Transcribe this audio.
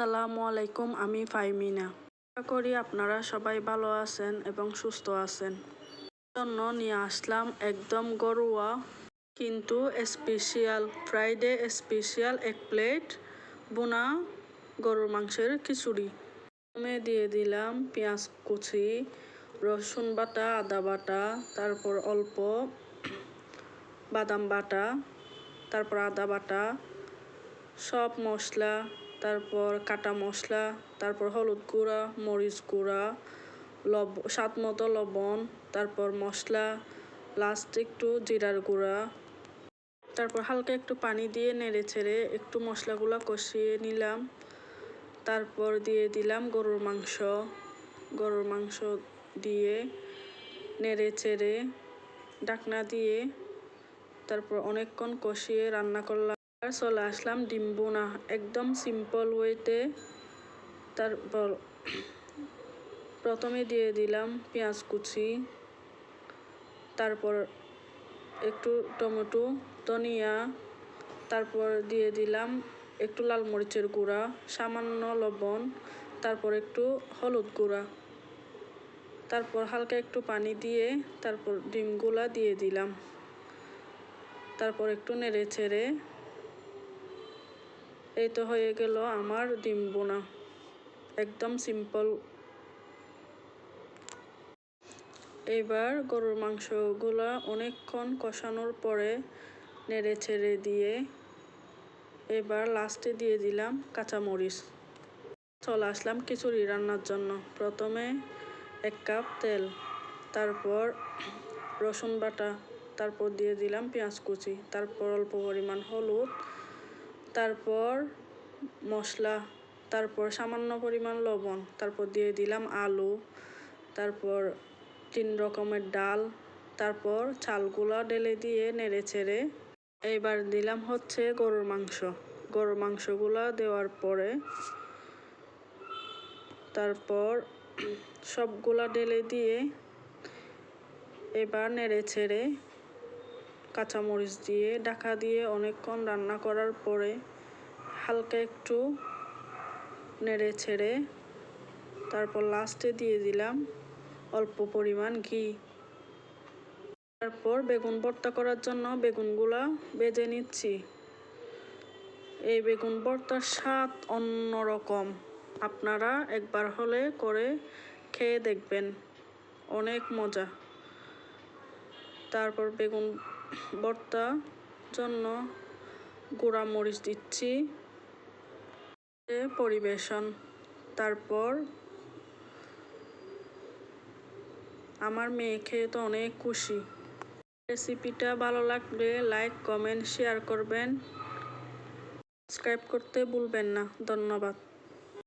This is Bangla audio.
আসসালামু আলাইকুম, আমি ফাইমিনা। আশা করি আপনারা সবাই ভালো আছেন এবং সুস্থ আছেন। জন্য নিয়ে আসলাম একদম গরুয়া কিন্তু স্পেশাল ফ্রাইডে স্পেশিয়াল এক প্লেট বোনা গরুর মাংসের খিচুড়ি। প্রথমে দিয়ে দিলাম পেঁয়াজ কুচি, রসুন বাটা, আদা বাটা, তারপর অল্প বাদাম বাটা, তারপর আদা বাটা, সব মশলা তারপর কাটা মশলা, তারপর হলুদ গুঁড়া, মরিচ গুঁড়া, লব, স্বাদ মতো লবণ, তারপর মশলা লাস্ট একটু জিরার গুঁড়া। তারপর হালকা একটু পানি দিয়ে নেড়ে ছেড়ে একটু মশলাগুলো কষিয়ে নিলাম। তারপর দিয়ে দিলাম গরুর মাংস। গরুর মাংস দিয়ে নেড়ে চেড়ে ডাকনা দিয়ে তারপর অনেকক্ষণ কষিয়ে রান্না করলাম। চলে আসলাম ডিম বোনা একদম সিম্পল ওয়েতে তারপর প্রথমে দিয়ে দিলাম পেঁয়াজ কুচি তারপর একটু টমেটো, ধনিয়া তারপর দিয়ে দিলাম একটু লাল মরিচের গুঁড়া, সামান্য লবণ তারপর একটু হলুদ গুঁড়া। তারপর হালকা একটু পানি দিয়ে তারপর ডিমগুলা দিয়ে দিলাম। তারপর একটু নেড়ে ছেড়ে এই তো হয়ে গেল আমার ডিম বোনা একদম সিম্পল। এবার গরুর মাংসগুলা অনেকক্ষণ কষানোর পরে নেড়ে ছেড়ে দিয়ে এবার লাস্টে দিয়ে দিলাম কাঁচামরিচ। চলে আসলাম খিচুড়ি রান্নার জন্য। প্রথমে এক কাপ তেল, তারপর রসুন বাটা, তারপর দিয়ে দিলাম পেঁয়াজ কুচি, তারপর অল্প পরিমাণ হলুদ তারপর মশলা, তারপর সামান্য পরিমাণ লবণ, তারপর দিয়ে দিলাম আলু, তারপর তিন রকমের ডাল, তারপর চালগুলো ঢেলে দিয়ে নেড়ে ছেড়ে এইবার দিলাম হচ্ছে গরুর মাংস। গরুর মাংসগুলো দেওয়ার পরে তারপর সবগুলা ঢেলে দিয়ে এবার নেড়ে ছেড়ে কাঁচামরিচ দিয়ে, ঢাকা দিয়ে অনেকক্ষণ রান্না করার পরে হালকা একটু নেড়ে ছেড়ে তারপর লাস্টে দিয়ে দিলাম অল্প পরিমাণ ঘি। তারপর বেগুন ভর্তা করার জন্য বেগুনগুলা বেজে নিচ্ছি। এই বেগুন ভর্তার স্বাদ অন্যরকম। আপনারা একবার হলে করে খেয়ে দেখবেন। অনেক মজা। তারপর বেগুন ভর্তা জন্য গুঁড়া মরিচ দিচ্ছি পরিবেশন। তারপর আমার মেয়ে খেয়ে তো অনেক খুশি। রেসিপিটা ভালো লাগলে লাইক, কমেন্ট, শেয়ার করবেন। সাবস্ক্রাইব করতে ভুলবেন না। ধন্যবাদ।